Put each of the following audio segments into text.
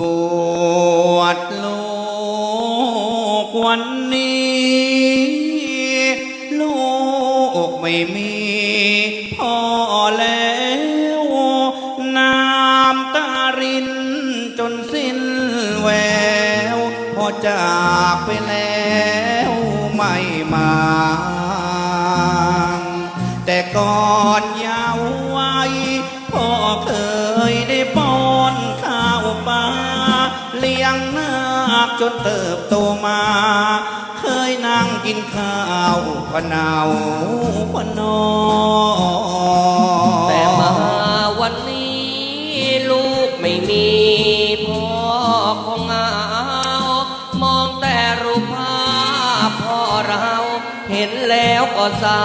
บวชลูกวันนี้ ลูกไม่มีพ่อแล้วน้ำตารินจนสิ้นแววพอจากไปแล้วไม่มา แต่ก่อนยาาคจนเติบโตมา เคยนั่งกินข้าวพะเนาพะนอแต่มาวันนี้ลูกไม่มีพ่อคงเหงามองแต่รูปภาพพ่อเรา เห็นแล้วก็เศร้า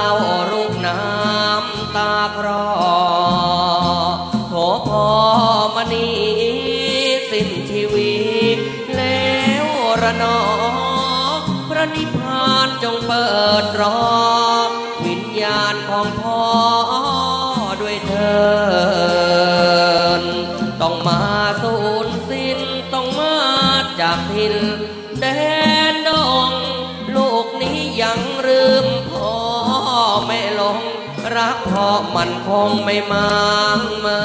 รูปน้ำตาคลอโถพ่อมานีสิ้นชีวิต นอพระนิพพานจงเปิดรอวิญญาณของพ่อด้วยเถินต้องมาสูญสิ้นต้องมาจากทินแดนดงลูกนี้ยังลืมพ่อไม่ลง รักพ่อมันคงไม่มางเมิ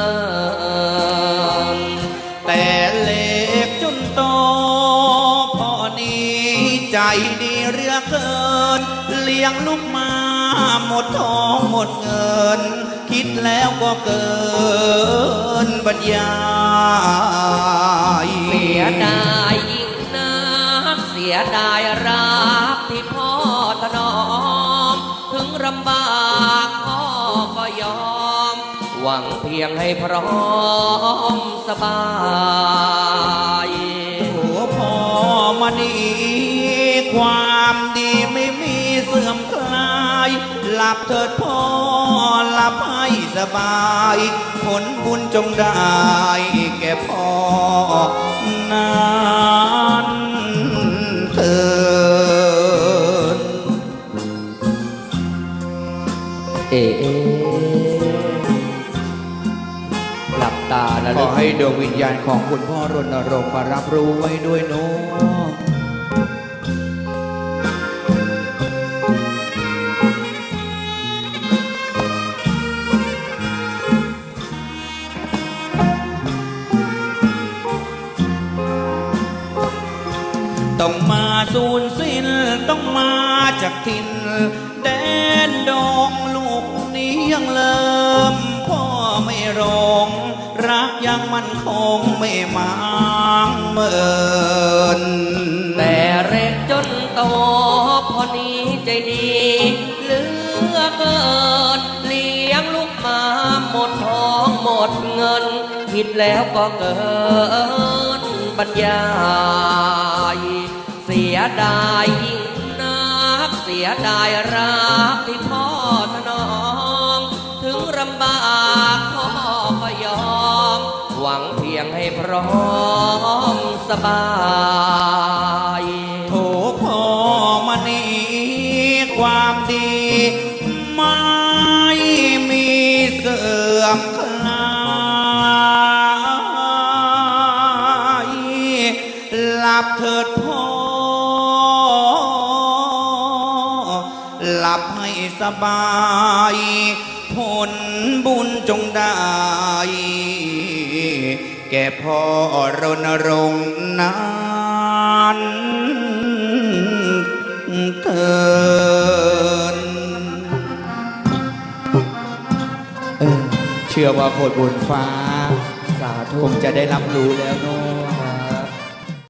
นแต่ ดีเรือเกิน เลี้ยงลูกมาหมดทองหมดเงิน คิดแล้วก็เกินบรรยายเสียดายยิ่งนักเสียดายรักที่พ่อถนอม ถึงลำบากพ่อก็ยอม หวังเพียงให้พร้อมสบายโอ้พ่อมานี ความดีไม่มีเสื่อมคลาย หลับเถิดพ่อหลับให้สบาย ผลบุญจงได้แก่พ่อนานเถิดเอ๋หลับตานะขลูอกให้ดวงวิญญาณของคุณพ่อรณรงค์มารับรู้ไว้ด้วยเน สูญสิ้นต้องมาจากทินแดนดองลูกนี้ยังเลิมพ่อไม่รอง รักยังมันคงไม่มางเมินแต่เล็กจนโตพอนี้ใจดีเหลือเกินเลี้ยงลูกมาหมดทองหมดเงินคิดแล้วก็เกินบรรยา เสียดายยิ่งนัก เสียดายรักที่พ่อถนอมถึงลำบากพ่อก็ยอม หวังเพียงให้พร้อมสบายโถพ่อมานีความดี ไม่มีเสื่อมคลายหลับเถิดพ สบาย ผลบุญจงได้ แก่พ่อรณรงค์นั้นเถินเชื่อว่าคนบนฟ้า สาธุคงจะได้รับรู้แล้วเนาะ